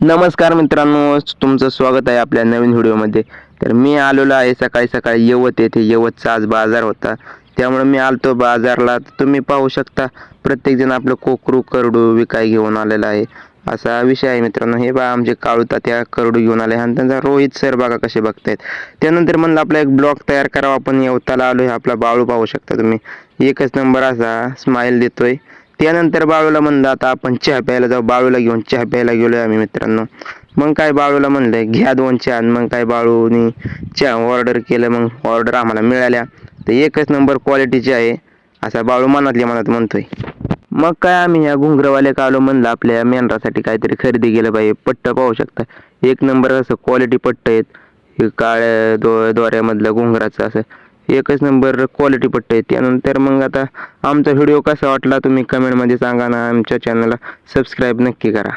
नमस्कार मित्रांनो तुमचं स्वागत आहे आपल्या नवीन व्हिडिओमध्ये. तर मी आलेलो आहे सकाळी सकाळी यवत येथे यवतचा आज बाजार होता. त्यामुळे मी आलतो बाजारला. तुम्ही पाहू शकता प्रत्येकजण आपलं कोकरू करडू विकाय घेऊन आलेला आहे. असा विषय आहे मित्रांनो. हे बा आमचे काळू तात्या करडू घेऊन आले आणि त्यांचा रोहित सर बघा कसे बघतायत. त्यानंतर म्हणलं आपला एक ब्लॉग तयार करावा आपण यवताला आलो आपला बाळू पाहू शकता तुम्ही. एकच नंबर असा स्माईल देतोय. त्यानंतर बाळूला म्हणलं आता आपण चहा प्यायला जाऊ बाळूला घेऊन चहा प्यायला गेलो आम्ही मित्रांनो. मग काय बाळूला म्हणलं घ्या दोन चहा. आणि मग काय बाळूनी चहा ऑर्डर केलं मग ऑर्डर आम्हाला मिळाल्या. तर एकच नंबर क्वालिटीची आहे असा बाळू मनातल्या मनात म्हणतोय. मग काय आम्ही ह्या घुंगरवाले आलो म्हणलं आपल्या मेंढरासाठी काहीतरी खरेदी केलं पाहिजे पट्ट पाहू शकता. एक नंबर असं क्वालिटी पट्ट आहेत हे काळ्या दो दोऱ्यामधलं घुंगराचं असं. एकच नंबर क्वालिटी पट्ट आहे. त्यानंतर मग आता आमचा व्हिडिओ कसा वाटला तुम्ही कमेंटमध्ये सांगा ना. आमच्या चॅनलला सबस्क्राईब नक्की करा.